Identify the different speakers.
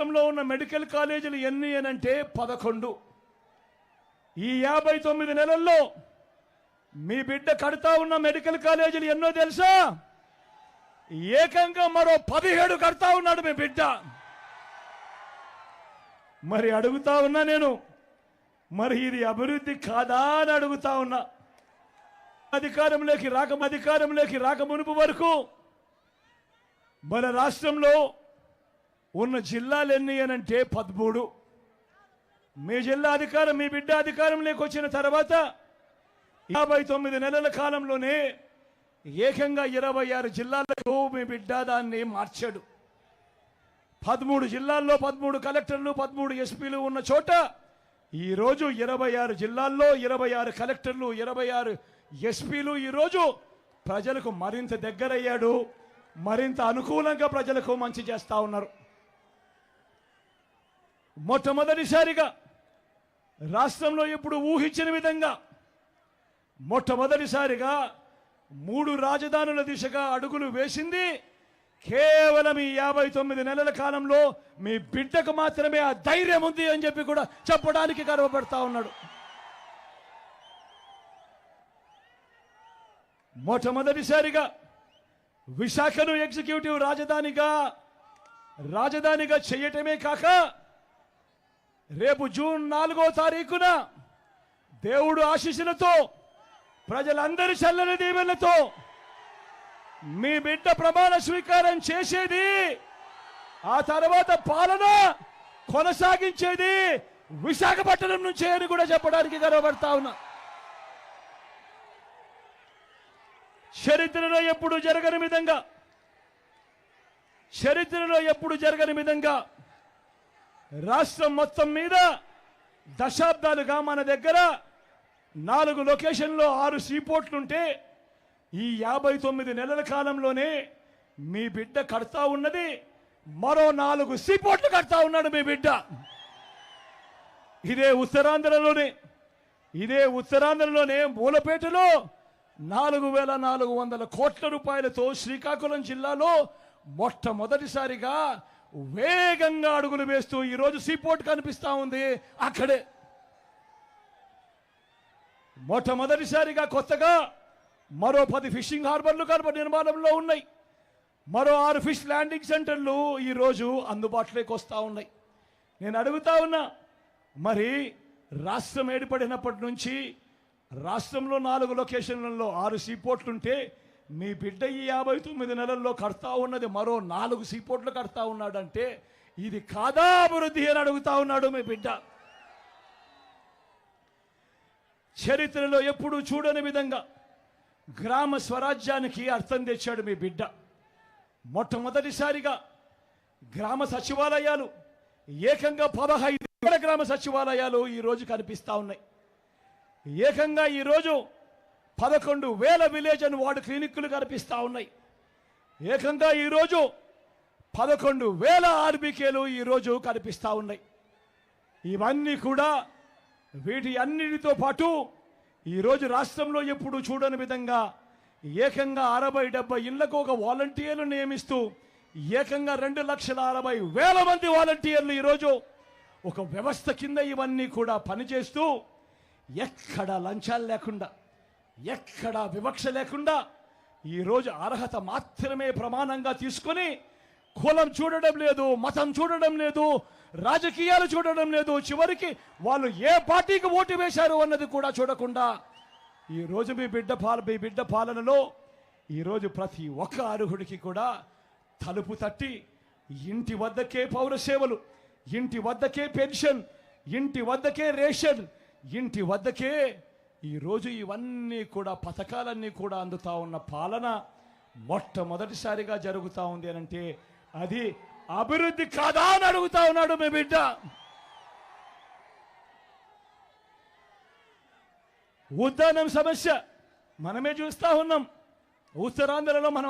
Speaker 1: రాష్ట్రంలో ఉన్న మెడికల్ కాలేజీలు ఎన్ని అని అంటే పదకొండు. ఈ యాభై తొమ్మిది నెలల్లో మీ బిడ్డ కడతా ఉన్న మెడికల్ కాలేజీలు ఎన్నో తెలుసా? ఏకంగా మరో పదిహేడు కడతా ఉన్నాడు మీ బిడ్డ. మరి అడుగుతా ఉన్నా నేను మరి ఇది అభివృద్ధి కాదా అని అడుగుతా ఉన్నా. అధికారంలోకి రాక అధికారంలోకి రాక మునుపు వరకు మన రాష్ట్రంలో ఉన్న జిల్లాలు ఎన్ని అనంటే అంటే పదమూడు. మీ జిల్లా అధికారం మీ బిడ్డ అధికారంలోకి వచ్చిన తర్వాత యాభై తొమ్మిది నెలల కాలంలోనే ఏకంగా ఇరవై ఆరు జిల్లాలకు మీ బిడ్డ దాన్ని మార్చాడు. పదమూడు జిల్లాల్లో పదమూడు కలెక్టర్లు పదమూడు ఎస్పీలు ఉన్న చోట ఈరోజు ఇరవై ఆరు జిల్లాల్లో ఇరవై ఆరు కలెక్టర్లు ఇరవై ఆరు ఎస్పీలు ఈరోజు ప్రజలకు మరింత దగ్గరయ్యాడు. మరింత అనుకూలంగా ప్రజలకు మంచి చేస్తూ ఉన్నారు. మొట్టమొదటిసారిగా రాష్ట్రంలో ఇప్పుడు ఊహించిన విధంగా మొట్టమొదటిసారిగా మూడు రాజధానుల దిశగా అడుగులు వేసింది కేవలం ఈ యాభై తొమ్మిది నెలల కాలంలో మీ బిడ్డకు మాత్రమే ఆ ధైర్యం ఉంది అని చెప్పి కూడా చెప్పడానికి గర్వపడతా ఉన్నాడు. మొట్టమొదటిసారిగా విశాఖను ఎగ్జిక్యూటివ్ రాజధానిగా రాజధానిగా చేయటమే కాక రేపు జూన్ నాలుగో తారీఖున దేవుడు ఆశీస్సులతో ప్రజలందరి చల్లని దీవెనతో మీ బిడ్డ ప్రమాణ స్వీకారం చేసేది ఆ తర్వాత పాలన కొనసాగించేది విశాఖపట్నం నుంచే అని కూడా చెప్పడానికి గర్వపడతా ఉన్నా. చరిత్రలో ఎప్పుడు జరగని విధంగా చరిత్రలో ఎప్పుడు జరగని విధంగా రాష్ట్రం మొత్తం మీద దశాబ్దాలుగా మన దగ్గర నాలుగు లొకేషన్లో ఆరు సీపోర్ట్లుంటే ఈ యాభై తొమ్మిది నెలల కాలంలోనే మీ బిడ్డ కడతా ఉన్నది. మరో నాలుగు సీపోర్ట్లు కడతా ఉన్నాడు మీ బిడ్డ. ఇదే ఉత్తరాంధ్రలోనే ఇదే ఉత్తరాంధ్రలోనే మూలపేటలో నాలుగు వేల నాలుగు వందల కోట్ల రూపాయలతో శ్రీకాకుళం జిల్లాలో మొట్టమొదటిసారిగా వేగంగా అడుగులు వేస్తూ ఈరోజు సీపోర్ట్ కనిపిస్తూ ఉంది. అక్కడే. మొట్టమొదటిసారిగా కొత్తగా మరో పది ఫిషింగ్ హార్బర్లు కనుక నిర్మాణంలో ఉన్నాయి. మరో ఆరు ఫిష్ ల్యాండింగ్ సెంటర్లు ఈరోజు అందుబాటులోకి వస్తూ ఉన్నాయి. నేను అడుగుతా ఉన్నా మరి రాష్ట్రం ఏర్పడినప్పటి నుంచి రాష్ట్రంలో నాలుగు లొకేషన్లలో ఆరు సీపోర్ట్లుంటే మీ బిడ్డ ఈ యాభై తొమ్మిది నెలల్లో కడతా ఉన్నది మరో నాలుగు సీపోర్ట్లు కడతా ఉన్నాడంటే ఇది కాదా అభివృద్ధి అని అడుగుతా ఉన్నాడు మీ బిడ్డ. చరిత్రలో ఎప్పుడూ చూడని విధంగా గ్రామ స్వరాజ్యానికి అర్థం తెచ్చాడు మీ బిడ్డ. మొట్టమొదటిసారిగా గ్రామ సచివాలయాలు ఏకంగా పదహైదు వేల గ్రామ సచివాలయాలు ఈరోజు కనిపిస్తా ఉన్నాయి. ఏకంగా ఈరోజు పదకొండు వేల విలేజ్ అని వార్డు క్లినిక్లు కనిపిస్తూ ఉన్నాయి. ఏకంగా ఈరోజు పదకొండు వేల ఆర్బీకేలు ఈరోజు కనిపిస్తా ఉన్నాయి. ఇవన్నీ కూడా వీటి అన్నిటితో పాటు ఈరోజు రాష్ట్రంలో ఎప్పుడు చూడని విధంగా ఏకంగా అరవై డెబ్బై ఇళ్ళకు ఒక వాలంటీర్లు నియమిస్తూ ఏకంగా రెండు లక్షల అరవై వేల మంది వాలంటీర్లు ఈరోజు ఒక వ్యవస్థ కింద ఇవన్నీ కూడా పనిచేస్తూ ఎక్కడ లంచాలు లేకుండా ఎక్కడా వివక్ష లేకుండా ఈరోజు అర్హత మాత్రమే ప్రమాణంగా తీసుకొని కులం చూడడం లేదు మతం చూడడం లేదు రాజకీయాలు చూడడం లేదు చివరికి వాళ్ళు ఏ పార్టీకి ఓటు వేశారు అన్నది కూడా చూడకుండా ఈరోజు మీ బిడ్డ పాల మీ బిడ్డ పాలనలో ఈరోజు ప్రతి ఒక్క అర్హుడికి కూడా తలుపు తట్టి ఇంటి వద్దకే పౌర సేవలు ఇంటి వద్దకే పెన్షన్ ఇంటి వద్దకే రేషన్ ఇంటి వద్దకే ఈరోజు ఇవన్నీ కూడా పథకాలన్నీ కూడా అందుతా ఉన్న పాలన మొట్టమొదటిసారిగా జరుగుతా ఉంది అని అంటే అది అభివృద్ధి కాదా అని అడుగుతా ఉన్నాడు మీ బిడ్డ. ఉద్దానం సమస్య మనమే చూస్తా ఉన్నాం. ఉత్తరాంధ్రలో మనం